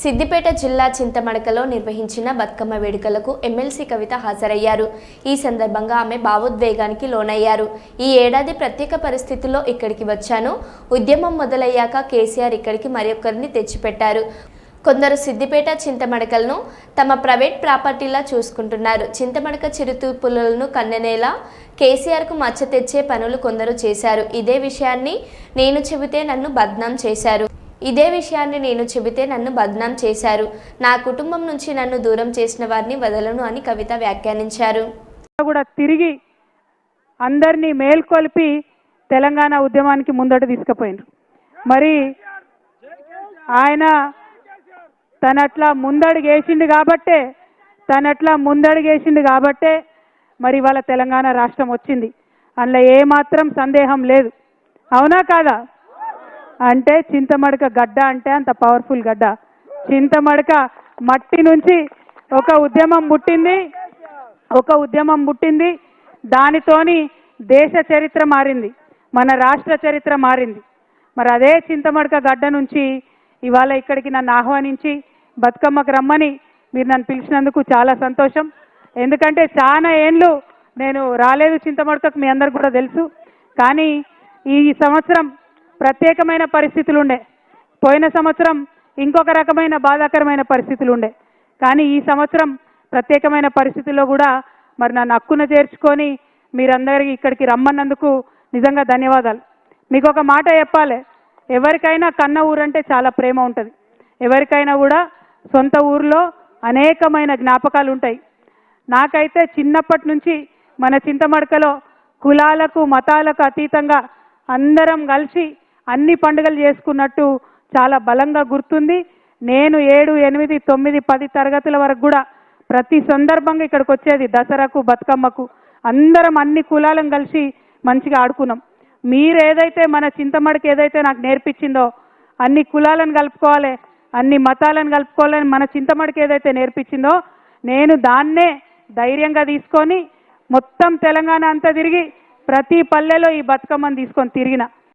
సిద్దిపేట జిల్లా చింతమడకలో నిర్వహించిన బతుకమ్మ వేడుకలకు ఎమ్మెల్సీ కవిత హాజరయ్యారు. ఈ సందర్భంగా ఆమె భావోద్వేగానికి లోనయ్యారు. ఈ ఏడాది ప్రత్యేక పరిస్థితుల్లో ఇక్కడికి వచ్చాను. ఉద్యమం మొదలయ్యాక కేసీఆర్ ఇక్కడికి మరొకరిని తెచ్చిపెట్టారు. కొందరు సిద్దిపేట చింతమడకలను తమ ప్రైవేట్ ప్రాపర్టీలా చూసుకుంటున్నారు. చింతమడక చిరుతూపులను కన్నెనేలా కేసీఆర్కు మచ్చ తెచ్చే పనులు కొందరు చేశారు. ఇదే విషయాన్ని నేను చెబితే నన్ను బద్నాం చేశారు. ఇదే విషయాన్ని నేను చెబితే నన్ను బద్నాం చేశారు. నా కుటుంబం నుంచి నన్ను దూరం చేసిన వారిని వదలను అని కవిత వ్యాఖ్యానించారు. కూడా తిరిగి అందరినీ మేల్కొల్పి తెలంగాణ ఉద్యమానికి ముందట తీసుకుపోయిండ్రు మరి ఆయన తనట్లా ముందడుగేసిండు కాబట్టే తనట్లా ముందడుగేసిండు కాబట్టే మరి ఇవాళ తెలంగాణ రాష్ట్రం వచ్చింది. అందులో ఏమాత్రం సందేహం లేదు. అవునా కాదా? అంటే చింతమడక గడ్డ అంటే అంత పవర్ఫుల్ గడ్డ. చింతమడక మట్టి నుంచి ఒక ఉద్యమం పుట్టింది. ఒక ఉద్యమం పుట్టింది. దానితోని దేశ చరిత్ర మారింది. మన రాష్ట్ర చరిత్ర మారింది. మరి అదే చింతమడక గడ్డ నుంచి ఇవాళ ఇక్కడికి నన్ను ఆహ్వానించి బతుకమ్మకు రమ్మని మీరు నన్ను పిలిచినందుకు చాలా సంతోషం. ఎందుకంటే చాలా ఏండ్లు నేను రాలేదు చింతమడకకు మీ అందరికి కూడా తెలుసు. కానీ ఈ సంవత్సరం ప్రత్యేకమైన పరిస్థితులు ఉండే పోయిన సంవత్సరం ఇంకొక రకమైన బాధాకరమైన పరిస్థితులు ఉండే కానీ ఈ సంవత్సరం ప్రత్యేకమైన పరిస్థితుల్లో కూడా మరి నన్ను హక్కున చేర్చుకొని మీరందరికీ ఇక్కడికి రమ్మన్నందుకు నిజంగా ధన్యవాదాలు. మీకు ఒక మాట చెప్పాలి. ఎవరికైనా కన్న ఊరంటే చాలా ప్రేమ ఉంటుంది. ఎవరికైనా కూడా సొంత ఊర్లో అనేకమైన జ్ఞాపకాలు ఉంటాయి. నాకైతే చిన్నప్పటి నుంచి మన చింతమడకలో కులాలకు మతాలకు అతీతంగా అందరం కలిసి అన్ని పండుగలు చేసుకున్నట్టు చాలా బలంగా గుర్తుంది. నేను ఏడు ఎనిమిది తొమ్మిది పది తరగతుల వరకు కూడా ప్రతి సందర్భంగా ఇక్కడికి వచ్చేది దసరాకు బతుకమ్మకు. అందరం అన్ని కులాలను కలిసి మంచిగా ఆడుకున్నాం. మీరు ఏదైతే మన చింతమడికి ఏదైతే నాకు నేర్పించిందో అన్ని కులాలను కలుపుకోవాలి అన్ని మతాలను కలుపుకోవాలని మన చింతమడికి ఏదైతే నేర్పించిందో నేను దాన్నే ధైర్యంగా తీసుకొని మొత్తం తెలంగాణ అంతా తిరిగి ప్రతి పల్లెలో ఈ బతుకమ్మను తీసుకొని తిరిగిన.